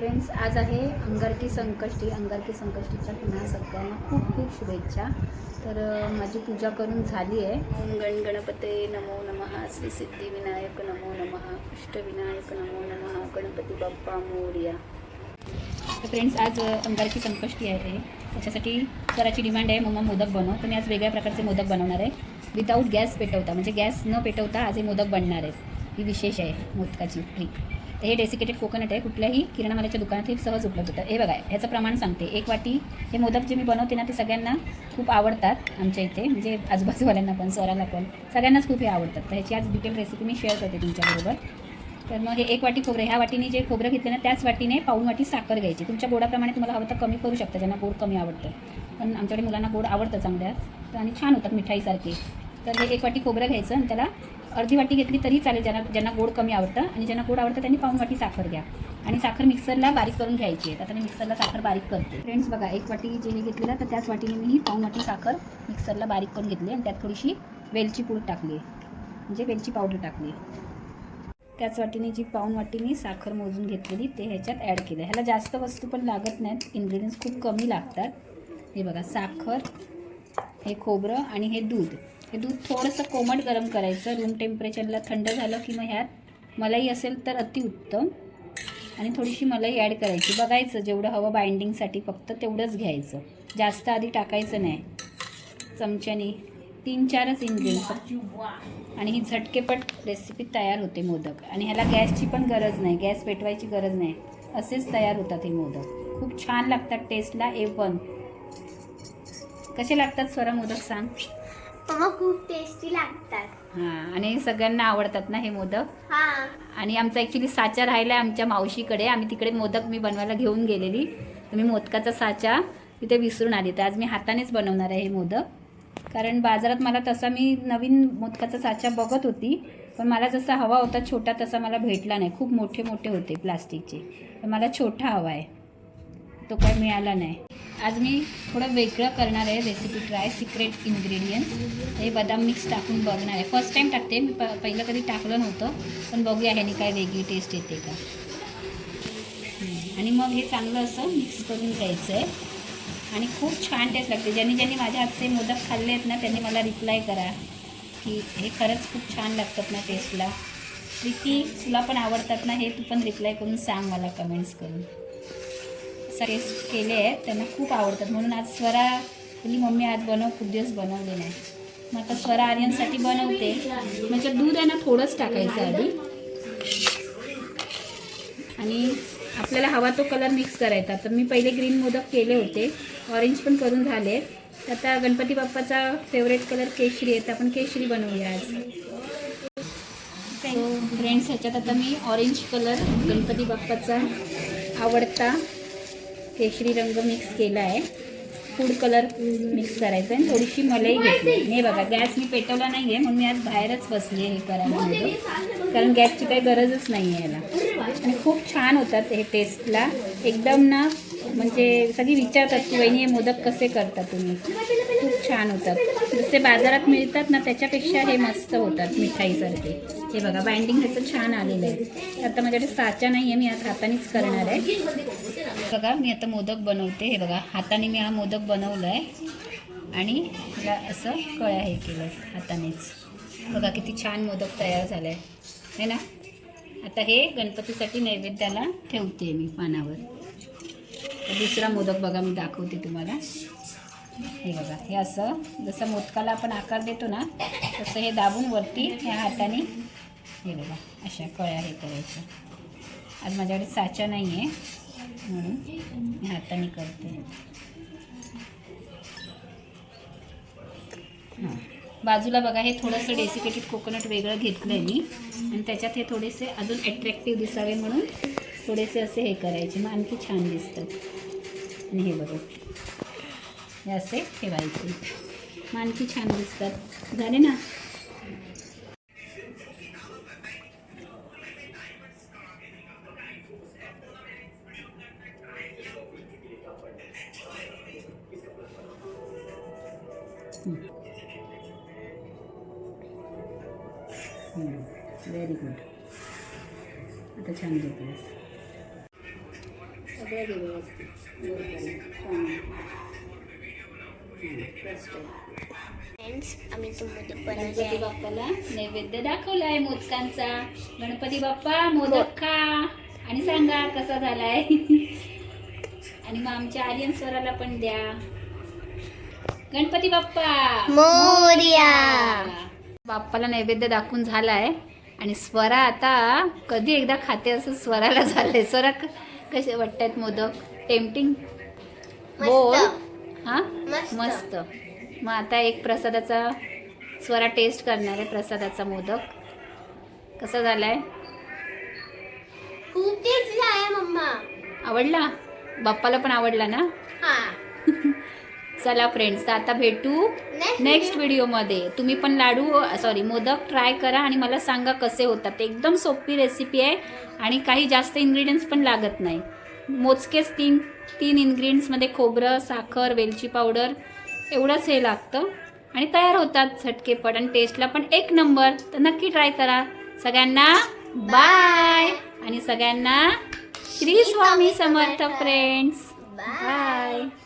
Friends आज आहे अंगारकी संकष्टी. अंगारकी संकष्टीच्या पुन्हा सगळ्यांना खूप खूप शुभेच्छा. तर माझी पूजा करून झाली आहे. ओम गण गणपते नमो नमः. श्री सिद्धिविनायक नमो नमः. अष्टविनायक नमो नमः. गणपती बाप्पा मोर्या. तर फ्रेंड्स आज अंगारकी संकष्टी आहे. त्याच्यासाठी कराची डिमांड आहे मम्मा मोदक बनव. तर मी आज वेगळ्या प्रकारचे मोदक बनवणार आहे. विदाऊट गॅस पेटवता. म्हणजे गॅस न पेटवता आज हे मोदक बनणार आहेत. ही विशेष आहे मोदकाची ट्रिक तर हे डेसिकेटेड कोकोनट आहे. कुठल्याही किराणामालाच्या दुकानात हे सहज उपलब्ध होतं. हे बघा ह्याचं प्रमाण सांगते. एक वाटी हे मोदक जे मी बनवते ना ते सगळ्यांना खूप आवडतात आमच्या इथे. म्हणजे आजूबाजूवाल्यांना पण स्वराला पण. सगळ्यांनाच खूप हे आवडतात. तर ह्याची आज डिटेल रेसिपी मी शेअर करते तुमच्याबरोबर. तर मग हे एक वाटी खोबरं ह्या वाटीने जे खोबरं घेतलं ना त्याच वाटीने पाऊन वाटी साखर घ्यायची. तुमच्या गोडाप्रमाणे तुम्हाला हवं तर कमी करू शकता ज्यांना गोड कमी आवडतं. पण आमच्याकडे मुलांना गोड आवडतं चांगल्या. तर आणि छान होतात मिठाईसारखे. तर हे एक वाटी खोबरं घ्यायचं आणि त्याला अर्धी वाटी घेतली तरी चालेल ज्यांना ज्यांना गोड कमी आवडतं. आणि ज्यांना गोड आवडतं त्यांनी पाऊन वाटी साखर घ्या. आणि साखर मिक्सरला बारीक करून घ्यायची आहे. आता मी मिक्सरला साखर बारीक करते. फ्रेंड्स बघा एक वाटी जे हे घेतलेलं तर त्याच वाटीने मी ही वाटी साखर मिक्सरला बारीक करून घेतली आणि त्यात थोडीशी वेलची पूड टाकली म्हणजे वेलची पावडर टाकली त्याच वाटीने जी पाऊन वाटी मी साखर मोजून घेतलेली ते ह्याच्यात ॲड केलं ह्याला जास्त वस्तू पण लागत नाहीत. इन्ग्रेडियंट्स खूप कमी लागतात. हे बघा साखर हे खोबरं आणि हे दूध. हे दूध थोडंसं कोमट गरम करायचं. रूम टेम्परेचरला थंड झालं की मग ह्यात मलाई असेल तर अतिउत्तम आणि थोडीशी मलाई ॲड करायची. बघायचं जेवढं हवं बाइंडिंगसाठी फक्त तेवढंच घ्यायचं. जास्त आधी टाकायचं नाही. चमच्याने तीन चारच इन्ग्रेडियंट आणि ही झटकेपट रेसिपी तयार होते मोदक. आणि ह्याला गॅसची पण गरज नाही. गॅस पेटवायची गरज नाही. असेच तयार होतात हे मोदक. खूप छान लागतात टेस्टला ए वन कसे लागतात स्वरा मोदक सांग? मग खूप टेस्टी लागतात. हां आणि सगळ्यांना आवडतात ना हे मोदक? हा. आणि आमचा ॲक्च्युली साचा राहिला आहे आमच्या मावशीकडे. आम्ही तिकडे मोदक मी बनवायला घेऊन गेलेली. तर मी मोदकाचा साचा तिथे विसरून आली. तर आज मी हातानेच बनवणार आहे हे मोदक. कारण बाजारात मला तसा मी नवीन मोदकाचा साचा बघत होती. पण मला जसा हवा होता छोटा तसा मला भेटला नाही. खूप मोठे मोठे होते प्लास्टिकचे. तर मला छोटा हवा आहे. तो काय मिळाला नाही. आज मी थोडं वेगळं करणार आहे रेसिपी ट्राय सिक्रेट इन्ग्रेडियंट्स हे बदाम मिक्स टाकून बघणार आहे. फर्स्ट टाईम टाकते. मी प पहिलं कधी टाकलं नव्हतं. पण बघूया ह्याने काय वेगळी टेस्ट येते का. आणि मग हे चांगलं असं मिक्स करून घ्यायचं आहे. आणि खूप छान टेस्ट लागते. ज्यांनी ज्यांनी माझ्या हातचे मोदक खाल्ले आहेत ना त्यांनी मला रिप्लाय करा की हे खरंच खूप छान लागतात ना टेस्टला प्रीती तुला पण आवडतात ना हे? तू पण रिप्लाय करून सांग मला कमेंट्स करून. टेस्ट केले आहेत त्यांना खूप आवडतात. म्हणून आज स्वरा बोलली मम्मी आज बनव खूप दिवस बनवले नाही. मग आता स्वरा आर्यनसाठी बनवते. म्हणजे दूध आहे ना थोडंच टाकायचं आधी. आणि आपल्याला हवा तो कलर मिक्स करायचा. तर मी पहिले ग्रीन मोदक केले होते. ऑरेंज पण करून झाले. तर आता गणपती बाप्पाचा फेवरेट कलर केशरी आहे. तर आपण केशरी बनवूया आज. सो फ्रेंड्स ह्याच्यात आता मी ऑरेंज कलर गणपती बाप्पाचा आवडता केशरी रंग मिक्स केला आहे. फूड कलर मिक्स करायचा आहे. आणि थोडीशी मलाई घेतली. हे बघा गॅस मी पेटवला नाही आहे म्हणून मी आज बाहेरच बसली हे करायला. कारण गॅसची काही गरजच नाही आहे याला. आणि खूप छान होतात हे टेस्टला एकदम ना म्हणजे सगळी विचारतात की वहिनी हे मोदक कसे करता तुम्ही? खूप छान होतात. जसे बाजारात मिळतात ना त्याच्यापेक्षा हे मस्त होतात मिठाईसारखे. हे बघा बाइंडिंग ह्याचं छान आलेलं आहे. आता माझ्याकडे साचा नाही आहे मी आता हातानेच करणार आहे. बघा मी आता मोदक बनवते. हे बघा हाताने मी हा मोदक बनवला आहे आणि ह्याला असं कळ्या हे केलं हातानेच. बघा किती छान मोदक तयार झालं. आहे है ना? आता हे गणपतीसाठी नैवेद्याला ठेवते मी पानावर. दुसरा मोदक बघा मी दाखवते तुम्हाला. हे बघा हे असं जसं मोदकाला आपण आकार देतो ना तसं हे दाबून वरती ह्या हाताने हे बघा अशा कळ्या हे करायच्या. आज माझ्याकडे साचा नाही आहे म्हणून हाताने करते. हां. बाजूला बघा हे थोडंसं डेसिकेटेड कोकोनट वेगळं घेतलं आहे मी आणि त्याच्यात हे थोडेसे अजून अट्रॅक्टिव्ह दिसावे म्हणून थोडेसे असे हे करायचे मग आणखी छान दिसतात. आणि हे बघा. हे असे ठेवायचे. मानकी आणखी छान दिसतात. झाले ना? व्हेरी गुड आता छान घेतलंस सगळं फ्रेंड्स आम्ही तो मोदक बनवले गणपती आहे. बाप्पाला नैवेद्य दाखवलाय मोदकांचा. गणपती बाप्पा मोदक खा आणि सांगा कसा झालाय. आणि मग आमच्या आर्यन स्वराला पण द्या. गणपती बाप्पा मोरया. बाप्पाला नैवेद्य दाखवून झालाय. आणि स्वरा आता कधी एकदा खाते असं स्वराला झालंय. स्वरा कसे वाटतायत मोदक? टेम्पटिंग बोल. हा? मस्त. मग आता एक प्रसादाचा स्वरा टेस्ट करणार आहे प्रसादाचा मोदक. कसा झालाय? खूप टेस्टी आहे मम्मा. आवडला? बाप्पाला पण आवडला ना? हा. चला फ्रेंड्स तर आता भेटू नेक्स्ट व्हिडिओमध्ये तुम्ही पण लाडू सॉरी मोदक ट्राय करा आणि मला सांगा कसे होतात. ते एकदम सोपी रेसिपी आहे आणि काही जास्त इन्ग्रेडियंट्स पण लागत नाही. मोजकेच तीन तीन इन्ग्रेडियंट्समध्ये खोबरं साखर वेलची पावडर एवढंच हे लागतं. आणि तयार होतात झटकेपट. आणि टेस्टला पण एक नंबर तर नक्की ट्राय करा. सगळ्यांना बाय आणि सगळ्यांना Shri Swami Samarth friends bye bye